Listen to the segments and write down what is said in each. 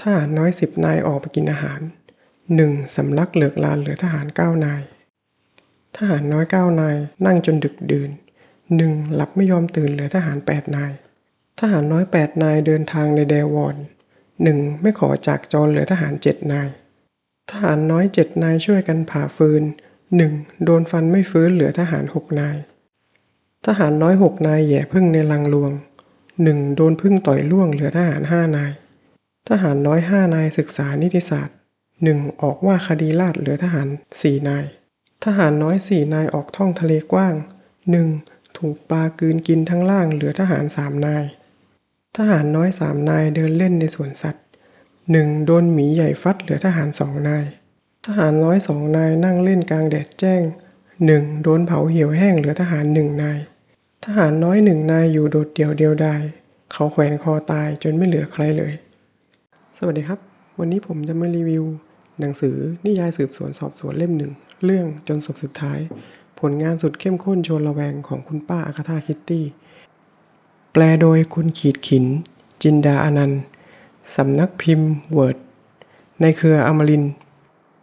ทหารน้อยสิบนายออกไปกินอาหารหนึ่งสำลักเหลือกลานเหลือทหารเก้านาย ทหารน้อยเก้านายนั่งจนดึกดื่นหนึ่งหลับไม่ยอมตื่นเหลือทหารแปดนาย ทหารน้อยแปดนายเดินทางในแดวอนหนึ่งไม่ขอจากจรเหลือทหารเจ็ดนาย ทหารน้อยเจ็ดนายช่วยกันผ่าฟืนหนึ่งโดนฟันไม่ฟื้นเหลือทหารหกนาย ทหารน้อยหกนายแย่พึ่งในลังลวงหนึ่งโดนพึ่งต่อยล่วงเหลือทหารห้านาย ทหารน้อยห้านายศึกษานิติศาสตร์หนึ่งออกว่าคดีลาดเหลือทหารสี่นาย ทหารน้อยสี่นายออกท่องทะเลกว้างหนึ่งถูกปลากืนกินทั้งล่างเหลือทหารสามนาย ทหารน้อยสามนายเดินเล่นในสวนสัตว์หนึ่งโดนหมีใหญ่ฟัดเหลือทหารสองนาย ทหารน้อยสองนายนั่งเล่นกลางแดดแจ้งหนึ่งโดนเผาเหี่ยวแห้งเหลือทหารหนึ่งนาย ทหารน้อยหนึ่งนายอยู่โดดเดี่ยวเดียวดายเขาแขวนคอตายจนไม่เหลือใครเลย สวัสดีครับ วันนี้ผมจะมารีวิว หนังสือนิยายสืบสวนสอบสวนเล่มหนึ่ง เรื่องจนศพสุดท้าย ผลงานสุดเข้มข้นชวนระแวงของคุณป้าอาคาธาคิตตี้ แปลโดยคุณขีดขิน จินดาอนันต์สำนักพิมพ์เวิร์ดในเครืออมรินต์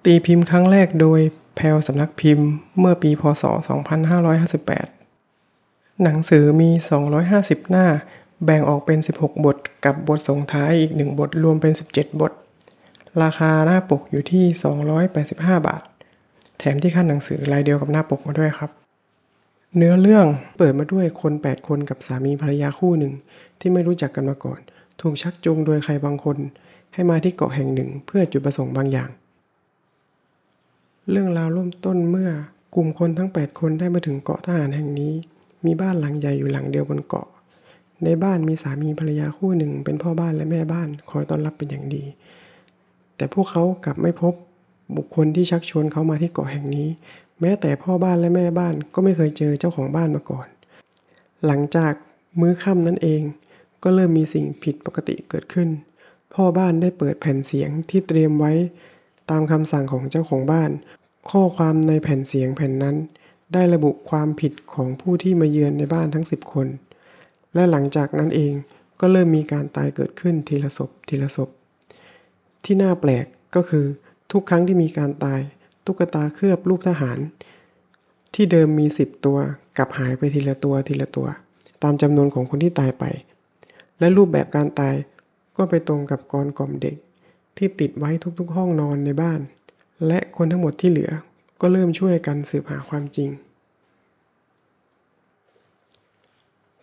ตีพิมพ์ครั้งแรกโดยแพลวสำนักพิมพ์เมื่อปีพศ 2558 หนังสือมี 250 หน้า แบ่งออกเป็น 16 บท กับบทส่งท้ายอีกหนึ่งบทรวมเป็น 17 บท ราคาหน้าปกอยู่ที่ 285 บาท แถมที่ขั้นหนังสือลายเดียวกับหน้าปกมาด้วยครับ เนื้อเรื่องเปิดมาด้วยคน 8 คนกับสามีภรรยาคู่หนึ่ง ที่ไม่รู้จักกันมาก่อน ถูกชักจูงโดยใครบางคน ให้มาที่เกาะแห่งหนึ่งเพื่อจุดประสงค์บางอย่าง เรื่องราวเริ่มต้นเมื่อกลุ่มคนทั้ง 8 คนได้มาถึงเกาะทหารแห่งนี้ มีบ้านหลังใหญ่อยู่หลังเดียวบนเกาะ ในบ้านมีสามีภรรยาคู่หนึ่ง เป็นพ่อบ้านและแม่บ้านคอยต้อนรับเป็นอย่างดี แต่พวกเขากลับไม่พบบุคคลที่ชักชวนเขามาที่เกาะแห่งนี้ แม้แต่พ่อบ้านและแม่บ้านก็ไม่เคยเจอเจ้าของบ้านมาก่อน หลังจากมื้อค่ำนั่นเอง ก็เริ่มมีสิ่งผิดปกติเกิดขึ้น พ่อบ้านได้เปิดแผ่นเสียงที่เตรียมไว้ ตามคำสั่งของเจ้าของบ้าน ข้อความในแผ่นเสียงแผ่นนั้น ได้ระบุความผิดของผู้ที่มาเยือนในบ้านทั้งสิบคน และหลังจากนั้นเองก็เริ่มมีการตายเกิดขึ้นทีละศพทีละศพ ที่น่าแปลกก็คือทุกครั้งที่มีการตาย ตุ๊กตาเคลือบรูปทหาร ที่เดิมมีสิบตัวกลับหายไปทีละตัวทีละตัว ตามจำนวนของคนที่ตายไป และรูปแบบการตายก็ไปตรงกับกรกล่อมเด็ก ที่ติดไว้ทุกๆ ห้องนอนในบ้าน และคนทั้งหมดที่เหลือก็เริ่มช่วยกันสืบหาความจริง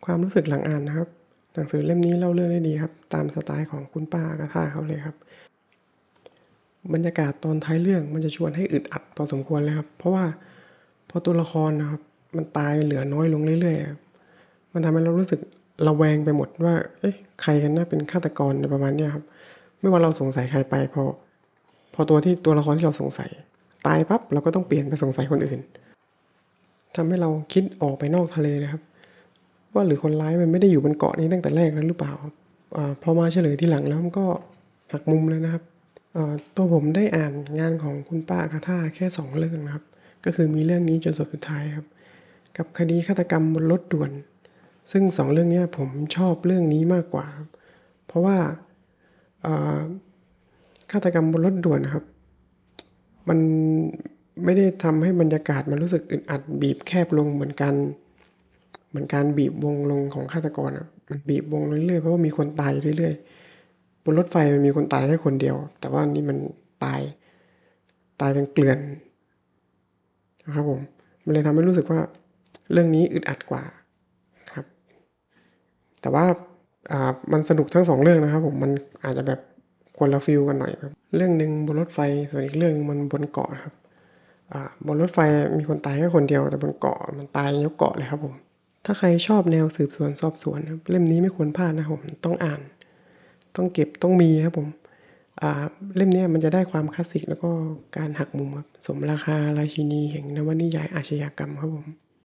ความรู้สึกหลังอ่านนะครับ หนังสือเล่มนี้เล่าเรื่องได้ดีครับ ตามสไตล์ของคุณป้ากระท่าเขาเลยครับ บรรยากาศตอนท้ายเรื่องมันจะชวนให้อึดอัดพอสมควรเลยครับ เพราะว่าพอตัวละครนะครับ มันตายเหลือน้อยลงเรื่อยๆ มันทำให้เรารู้สึกระแวงไปหมดว่า เอ๊ะ ใครกันน่าเป็นฆาตกรในประมาณนี้ครับ ไม่ว่าเราสงสัยใครไปพอ พอตัวที่ตัวละครที่เราสงสัย ตายปั๊บเราก็ต้องเปลี่ยนไปสงสัยคนอื่นทำให้เราคิดออกไปนอกทะเลเลยครับ ว่าหรือคนร้ายมันไม่ได้อยู่บนเกาะนี้ตั้งแต่แรกแล้วหรือเปล่าอ่าพอมาเฉลยที่หลังแล้วมันก็หักมุมเลยนะครับอ่าตัวผมได้อ่านงานของคุณป้าคาท่าแค่สองเรื่องนะครับ ก็คือมีเรื่องนี้จนจบสุดท้ายครับ กับคดีฆาตกรรมบนรถด่วน ซึ่งสองเรื่องนี้ผมชอบเรื่องนี้มากกว่า เพราะว่าอ่าฆาตกรรมบนรถด่วนนะครับ มันไม่ได้ทำให้บรรยากาศมันรู้สึกอึดอัดบีบแคบลงเหมือนกัน เหมือนการบีบวงลงของฆาตกรอะมันบีบวงเรื่อยๆเพราะว่ามีคนตายเรื่อยๆบนรถไฟมันมีคนตายแค่คนเดียว แต่ว่านี่มันตายตายกันเกลื่อนนะครับผมมันเลยทำให้รู้สึกว่าเรื่องนี้อึดอัดกว่าครับ แต่ว่าอ่ามันสนุกทั้งสองเรื่องนะครับผมมันอาจจะแบบคนละฟิลกันหน่อยครับเรื่องหนึ่งบนรถไฟส่วนอีกเรื่องหนึงมันบนเกาะครับอ่าบนรถไฟมีคนตายแค่คนเดียวแต่บนเกาะมันตายยกเกาะเลยครับผม ถ้าใครชอบแนวสืบสวนสอบสวนเล่มนี้ไม่ควรพลาดนะผมต้องอ่าน ต้องเก็บต้องมีครับผมเล่มนี้มันจะได้ความคลาสสิกแล้วก็การหักมุมครับสมราคาราชินีแห่งนวนิยายอาชญากรรมครับผม